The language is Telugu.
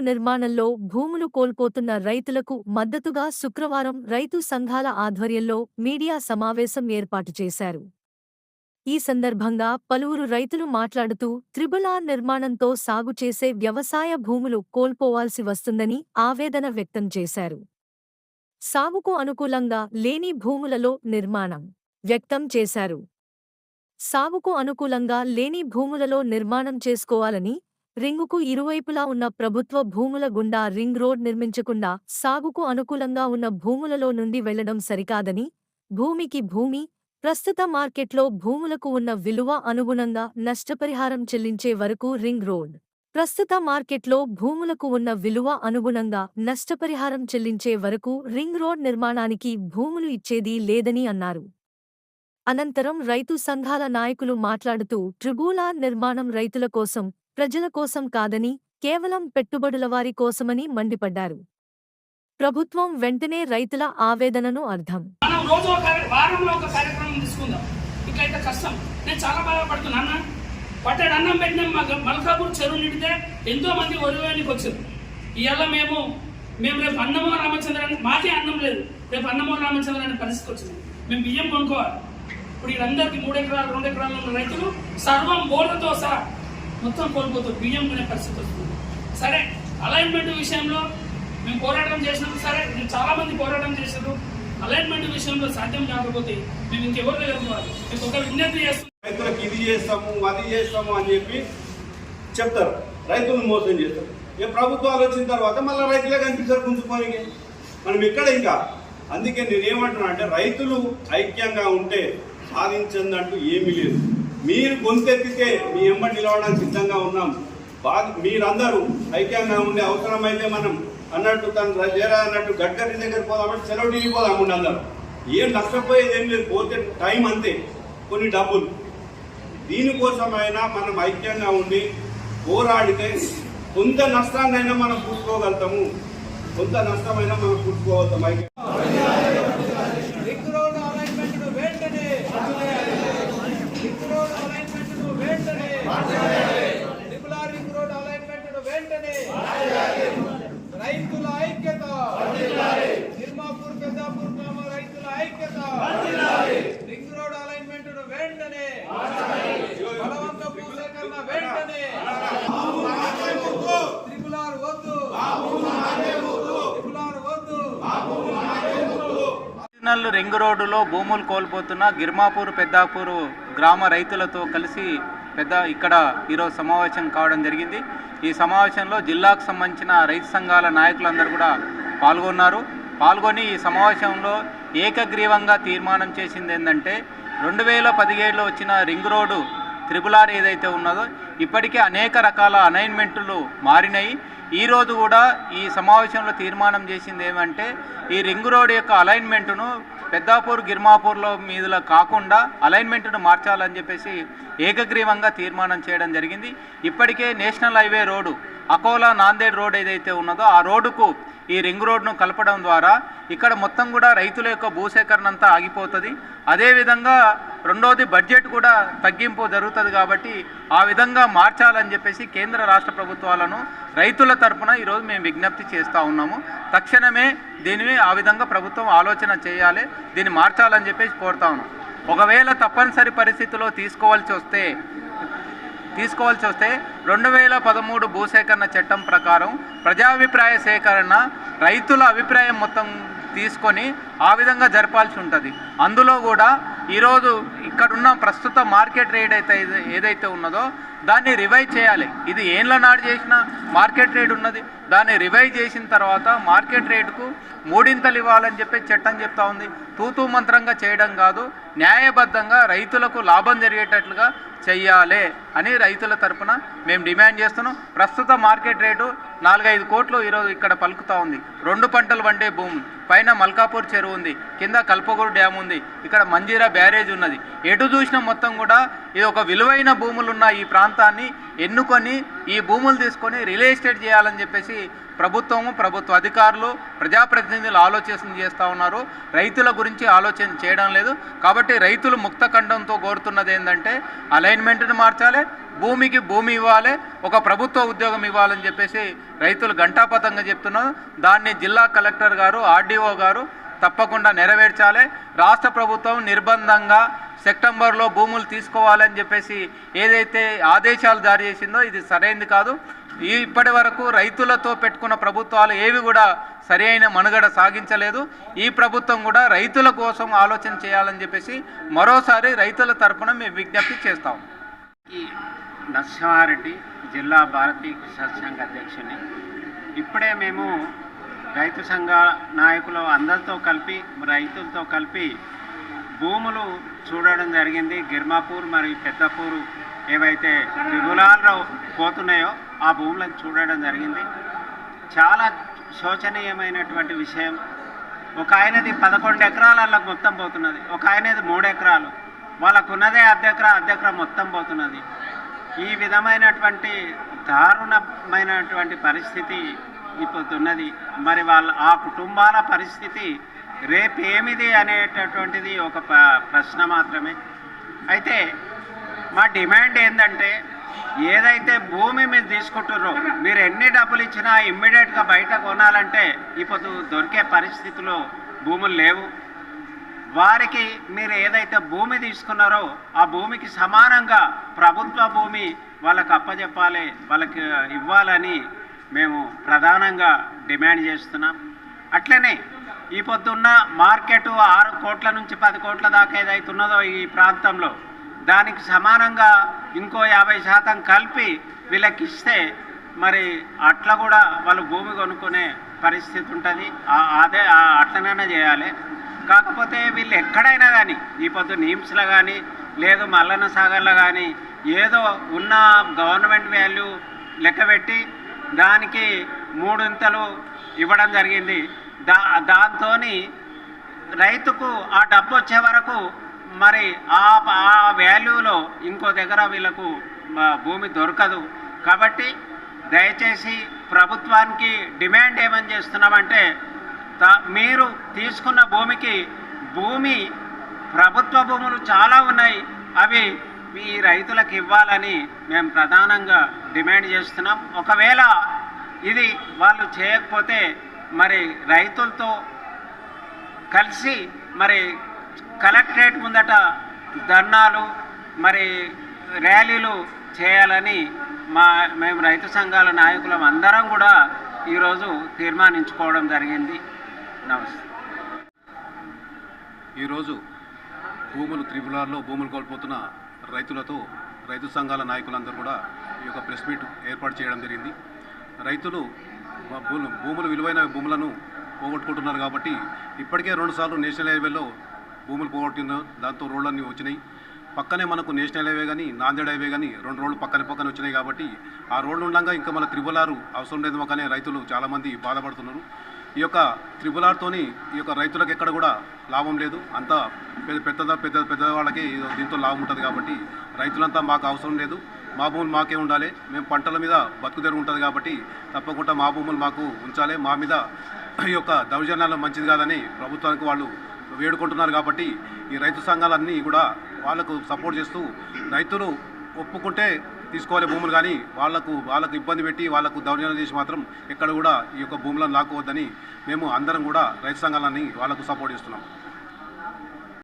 రోడ్డు నిర్మాణంలో భూములు కోల్పోతున్న రైతులకు మద్దతుగా శుక్రవారం రైతు సంఘాల ఆధ్వర్యంలో మీడియా సమావేశం ఏర్పాటు చేశారు. ఈ సందర్భంగా పలువురు రైతులు మాట్లాడుతూ త్రిబుల్ ఆర్ నిర్మాణంతో సాగు చేసే వ్యవసాయ భూములు కోల్పోవాల్సి వస్తుందని ఆవేదన వ్యక్తం చేశారు. సాగుకు అనుకూలంగా లేని భూములలో నిర్మాణం వ్యక్తం చేశారు. సాగుకు అనుకూలంగా లేని భూములలో నిర్మాణం చేసుకోవాలని రింగుకు ఇరువైపులా ఉన్న ప్రభుత్వ భూముల గుండా రింగ్ రోడ్ నిర్మించకుండా సాగుకు అనుకూలంగా ఉన్న భూములలో నుండి వెళ్ళడం సరికాదని భూమికి భూమి ప్రస్తుత మార్కెట్లో భూములకు ఉన్న విలువ అనుగుణంగా నష్టపరిహారం చెల్లించే వరకు రింగ్ రోడ్. ప్రస్తుత మార్కెట్లో భూములకు ఉన్న విలువ అనుగుణంగా నష్టపరిహారం చెల్లించే వరకు రింగ్ రోడ్ నిర్మాణానికి భూములు ఇచ్చేది లేదని అన్నారు. అనంతరం రైతు సంఘాల నాయకులు మాట్లాడుతూ ట్రిబూలార్ నిర్మాణం రైతుల కోసం ప్రజల కోసం కాదని కేవలం పెట్టుబడులవారి కోసమని మండిపడ్డారు. ప్రభుత్వం వెంటనే రైతుల ఆవేదనను అర్థం. వారంలో ఒక కార్యక్రమం తీసుకుందాం. ఇట్లయితే కష్టం. నేను చాలా బాధపడుతున్నా పట్టడు అన్నం పెట్టిన మా- మల్కాపూర్ చెరువు నిండితే ఎంతో మంది ఒరివేనికి వచ్చారు. ఇవాళ మేము మేము రేపు అన్నమో రామచంద్ర మాకే అన్నం లేదు. రేపు అన్నమో రామచంద్ర అనే పరిస్థితి వచ్చింది మేము బియ్యం కొనుక్కోవాలి. ఇప్పుడు వీళ్ళందరికీ మూడు ఎకరాలు రెండు ఎకరాలు ఉన్న రైతులు సర్వం బోర్లతో సహా మొత్తం కోల్పోతారు బియ్యం కొనే పరిస్థితి వస్తుంది. సరే అలైన్మెంట్ విషయంలో మేము పోరాటం చేసినాం. సరే మేము చాలా మంది పోరాటం చేశారు. అలైన్మెంట్ విషయంలో సాధ్యం కాకపోతే మేము ఇంకెవరి ఎదుర్కోవాలి పోవాలి మీకు ఒక విజ్ఞప్తి చేస్తాం రైతులకు ఇది చేస్తాము అది చేస్తాము అని చెప్పి చెప్తారు. రైతులను మోసం చేస్తారు. ఏ ప్రభుత్వాలు వచ్చిన తర్వాత మళ్ళీ రైతులే కనిపిస్తారు గుంజుకోనికి. మనం ఇక్కడ ఇంకా అందుకే నేనేమంటున్నా అంటే రైతులు ఐక్యంగా ఉంటే సాధించదంటూ ఏమీ లేదు. మీరు గొంతెత్తితే మీ ఎంబడి నిలవడానికి సిద్ధంగా ఉన్నాం. బాధ మీరందరూ ఐక్యంగా ఉండే అవసరమైతే మనం అన్నట్టు తను చేరా అన్నట్టు గడ్కరీ దగ్గర పోదామంటే సెలవు ఢిల్లీ పోదామండి అందరం. ఏం నష్టపోయేది ఏం లేదు. పోతే టైం అంతే. కొన్ని డబ్బులు. దీనికోసమైనా మనం ఐక్యంగా ఉండి పోరాడితే కొంత నష్టాన్నైనా మనం పూడ్చుకోగలుగుతాము కొంత నష్టమైనా మనం పూడ్చుకోగలుగుతాం ఐక్యం రింగ్ రోడ్ అలైన్మెంట్ను వెంటనే రింగ్ రోడ్ అలైన్మెంట్ను వెంటనే రింగ్ రోడ్ అలైన్మెంట్ వెంటనే రైతుల ఐక్యత నిర్మాపూర్ పెద్దాపూర్ గ్రామ రైతుల ఐక్యత రింగ్ రోడ్ అలైన్మెంట్ వెంటనే బలవంత భూసేకరణ వెంటనే ట్రిపుల్ వద్దు ట్రిపుల్ వద్దు రింగ్ రోడ్డులో భూములు కోల్పోతున్న గిర్మాపూర్ పెద్దాపూర్ గ్రామ రైతులతో కలిసి పెద్ద ఇక్కడ ఈరోజు సమావేశం కావడం జరిగింది. ఈ సమావేశంలో జిల్లాకు సంబంధించిన రైతు సంఘాల నాయకులందరూ కూడా పాల్గొన్నారు. పాల్గొని ఈ సమావేశంలో ఏకగ్రీవంగా తీర్మానం చేసింది ఏంటంటే రెండు వేల పదిహేడులో వచ్చిన రింగ్ రోడ్డు త్రిపుల్ ఆర్ ఏదైతే ఉన్నదో ఇప్పటికే అనేక రకాల అనైన్మెంట్లు మారినాయి. ఈరోజు కూడా ఈ సమావేశంలో తీర్మానం చేసింది ఏమంటే ఈ రింగ్ రోడ్ యొక్క అలైన్మెంట్ను పెద్దాపూర్ గిర్మాపూర్లో మీదులో కాకుండా అలైన్మెంట్ను మార్చాలని చెప్పేసి ఏకగ్రీవంగా తీర్మానం చేయడం జరిగింది. ఇప్పటికే national highway road Akola Nanded road ఏదైతే ఉన్నదో ఆ రోడ్డుకు ఈ రింగ్ రోడ్ను కలపడం ద్వారా ఇక్కడ మొత్తం కూడా రైతుల యొక్క భూసేకరణ అంతా ఆగిపోతుంది. అదేవిధంగా రెండోది బడ్జెట్ కూడా తగ్గింపు జరుగుతుంది కాబట్టి ఆ విధంగా మార్చాలని చెప్పేసి కేంద్ర రాష్ట్ర ప్రభుత్వాలను రైతుల తరఫున ఈరోజు మేము విజ్ఞప్తి చేస్తూ ఉన్నాము. తక్షణమే దీనిని ఆ విధంగా ప్రభుత్వం ఆలోచన చేయాలి. దీన్ని మార్చాలని చెప్పేసి కోరుతా ఉన్నాం. ఒకవేళ తప్పనిసరి పరిస్థితిలో తీసుకోవాల్సి వస్తే తీసుకోవాల్సి వస్తే రెండు వేల పదమూడు భూసేకరణ చట్టం ప్రకారం ప్రజాభిప్రాయ సేకరణ రైతుల అభిప్రాయం మొత్తం తీసుకొని ఆ విధంగా జరపాల్సి ఉంటుంది. అందులో కూడా ఈరోజు ఇక్కడున్న ప్రస్తుత మార్కెట్ రేట్ అయితే ఏదైతే ఉన్నదో దాన్ని రివైజ్ చేయాలి. ఇది ఏండ్ల నాడు చేసిన మార్కెట్ రేట్ ఉన్నది. దాన్ని రివైజ్ చేసిన తర్వాత మార్కెట్ రేటుకు మూడింతలు ఇవ్వాలని చెప్పి చట్టం చెప్తా ఉంది. తూతూ మంత్రంగా చేయడం కాదు న్యాయబద్ధంగా రైతులకు లాభం జరిగేటట్లుగా చెయ్యాలి అని రైతుల తరపున మేము డిమాండ్ చేస్తున్నాం. ప్రస్తుత మార్కెట్ రేటు నాలుగైదు కోట్లు ఈరోజు ఇక్కడ పలుకుతూ ఉంది. రెండు పంటలు వండే భూమి పైన మల్కాపూర్ చెరువు ఉంది కింద కల్పగూరు డ్యామ్ ఉంది ఇక్కడ మంజీరా బ్యారేజ్ ఉన్నది. ఎటు చూసిన మొత్తం కూడా ఇది ఒక విలువైన భూములున్న ఈ ప్రాంతాన్ని ఎన్నుకొని ఈ భూములు తీసుకొని రియల్ ఎస్టేట్ చేయాలని చెప్పేసి ప్రభుత్వము ప్రభుత్వ అధికారులు ప్రజాప్రతినిధులు ఆలోచన చేస్తూ ఉన్నారు. రైతుల గురించి ఆలోచన చేయడం లేదు. కాబట్టి రైతులు ముక్త ఖండంతో కోరుతున్నది ఏంటంటే అలైన్మెంట్ని మార్చాలి భూమికి భూమి ఇవ్వాలి ఒక ప్రభుత్వ ఉద్యోగం ఇవ్వాలని చెప్పేసి రైతులు ఘంటాపథంగా చెప్తున్నారు. దాన్ని జిల్లా కలెక్టర్ గారు ఆర్డీఓ గారు తప్పకుండా నెరవేర్చాలి. రాష్ట్ర ప్రభుత్వం నిర్బంధంగా సెప్టెంబర్లో భూములు తీసుకోవాలని చెప్పేసి ఏదైతే ఆదేశాలు జారీ చేసిందో ఇది సరైనది కాదు. ఇప్పటి వరకు రైతులతో పెట్టుకున్న ప్రభుత్వాలు ఏవి కూడా సరి అయిన మనుగడ సాగించలేదు. ఈ ప్రభుత్వం కూడా రైతుల కోసం ఆలోచన చేయాలని చెప్పేసి మరోసారి రైతుల తరఫున మేము విజ్ఞప్తి చేస్తాం. ఈ నరసింహారెడ్డి జిల్లా భారతీయ కిసాన్ సంఘ అధ్యక్షుని. ఇప్పుడే మేము రైతు సంఘ నాయకులు అందరితో కలిపి రైతులతో కలిపి భూములు చూడడం జరిగింది. గిర్మాపూర్ మరియు పెద్దపూరు ఏవైతే త్రిగులాల్లో పోతున్నాయో ఆ భూములను చూడడం జరిగింది. చాలా శోచనీయమైనటువంటి విషయం. ఒక ఆయనది పదకొండు ఎకరాల మొత్తం పోతున్నది. ఒక ఆయనది మూడు ఎకరాలు. వాళ్ళకున్నదే అర్ధెకరా అర్ధెకరా మొత్తం పోతున్నది. ఈ విధమైనటువంటి దారుణమైనటువంటి పరిస్థితి ఇప్పుడు ఉన్నది మరి వాళ్ళ ఆ కుటుంబాల పరిస్థితి రేపేమిది అనేటటువంటిది ఒక ప- ప్రశ్న మాత్రమే. అయితే మా డిమాండ్ ఏంటంటే ఏదైతే భూమి మీరు తీసుకుంటుర్రో మీరు ఎన్ని డబ్బులు ఇచ్చినా ఇమ్మీడియట్గా బయట కొనాలంటే ఇప్పుడు దొరికే పరిస్థితిలో భూములు లేవు. వారికి మీరు ఏదైతే భూమి తీసుకున్నారో ఆ భూమికి సమానంగా ప్రభుత్వ భూమి వాళ్ళకి అప్పజెప్పాలి వాళ్ళకి ఇవ్వాలని మేము ప్రధానంగా డిమాండ్ చేస్తున్నాం. అట్లనే ఈ పొద్దున్న మార్కెట్ ఆరు కోట్ల నుంచి పది కోట్ల దాకా ఏదైతున్నదో ఈ ప్రాంతంలో దానికి సమానంగా ఇంకో యాభై శాతం కలిపి వీళ్ళకి ఇస్తే మరి అట్లా కూడా వాళ్ళు భూమి కొనుక్కునే పరిస్థితి ఉంటుంది. అదే ఆ- అట్లనైనా చేయాలి. కాకపోతే వీళ్ళు ఎక్కడైనా కానీ ఈ పొద్దు నీమ్స్లో కానీ లేదు మల్లన్న సాగర్లో కానీ ఏదో ఉన్న గవర్నమెంట్ వాల్యూ లెక్కబెట్టి దానికి మూడింతలు ఇవ్వడం జరిగింది. దా దాంతో రైతుకు ఆ డబ్బు వచ్చే వరకు మరి ఆ ఆ వాల్యూలో ఇంకో దగ్గర వీళ్ళకు భూమి దొరకదు. కాబట్టి దయచేసి ప్రభుత్వానికి డిమాండ్ ఏమని చేస్తున్నామంటే మీరు తీసుకున్న భూమికి భూమి ప్రభుత్వ భూములు చాలా ఉన్నాయి. అవి ఈ రైతులకు ఇవ్వాలని మేము ప్రధానంగా డిమాండ్ చేస్తున్నాం. ఒకవేళ ఇది వాళ్ళు చేయకపోతే మరి రైతులతో కలిసి మరి కలెక్టరేట్ ముందట ధర్నాలు మరి ర్యాలీలు చేయాలని మా మేము రైతు సంఘాల నాయకులం అందరం కూడా ఈరోజు తీర్మానించుకోవడం జరిగింది. నమస్తే. ఈరోజు భూములు త్రిపులార్లో భూములు కోల్పోతున్న రైతులతో రైతు సంఘాల నాయకులందరూ కూడా ఈ యొక్క ప్రెస్ మీట్ ఏర్పాటు చేయడం జరిగింది. రైతులు భూములు భూములు విలువైన భూములను పోగొట్టుకుంటున్నారు కాబట్టి ఇప్పటికే రెండుసార్లు నేషనల్ హైవేలో భూములు పోగొట్టున్నారు దాంతో రోడ్లన్నీ వచ్చినాయి. పక్కనే మనకు నేషనల్ హైవే కానీ నాందేడ్ హైవే కానీ రెండు రోడ్లు పక్కన పక్కన వచ్చినాయి కాబట్టి ఆ రోడ్లు ఉండగా ఇంకా మన త్రిబులారు అవసరం లేదు మాకనే రైతులు చాలామంది బాధపడుతున్నారు. ఈ యొక్క త్రిబులార్తోని ఈ యొక్క రైతులకు ఎక్కడ కూడా లాభం లేదు. అంతా పెద్ద పెద్ద పెద్ద పెద్దవాళ్ళకి దీంతో లాభం ఉంటుంది కాబట్టి రైతులంతా మాకు అవసరం లేదు. మా భూములు మాకే ఉండాలి. మేము పంటల మీద బతుకుదెరుగు ఉంటుంది కాబట్టి తప్పకుండా మా భూములు మాకు ఉంచాలి. మా మీద ఈ యొక్క దౌర్జన్యాలు మంచిది కాదని ప్రభుత్వానికి వాళ్ళు వేడుకుంటున్నారు కాబట్టి ఈ రైతు సంఘాలన్నీ కూడా వాళ్ళకు సపోర్ట్ చేస్తూ రైతులు ఒప్పుకుంటే తీసుకోవాలి భూములు కానీ వాళ్ళకు వాళ్ళకు ఇబ్బంది పెట్టి వాళ్ళకు దౌర్జన్యం చేసి మాత్రం ఎక్కడ కూడా ఈ యొక్క భూములను లాక్కోవద్దని మేము అందరం కూడా రైతు సంఘాలన్నీ వాళ్ళకు సపోర్ట్ చేస్తున్నాం.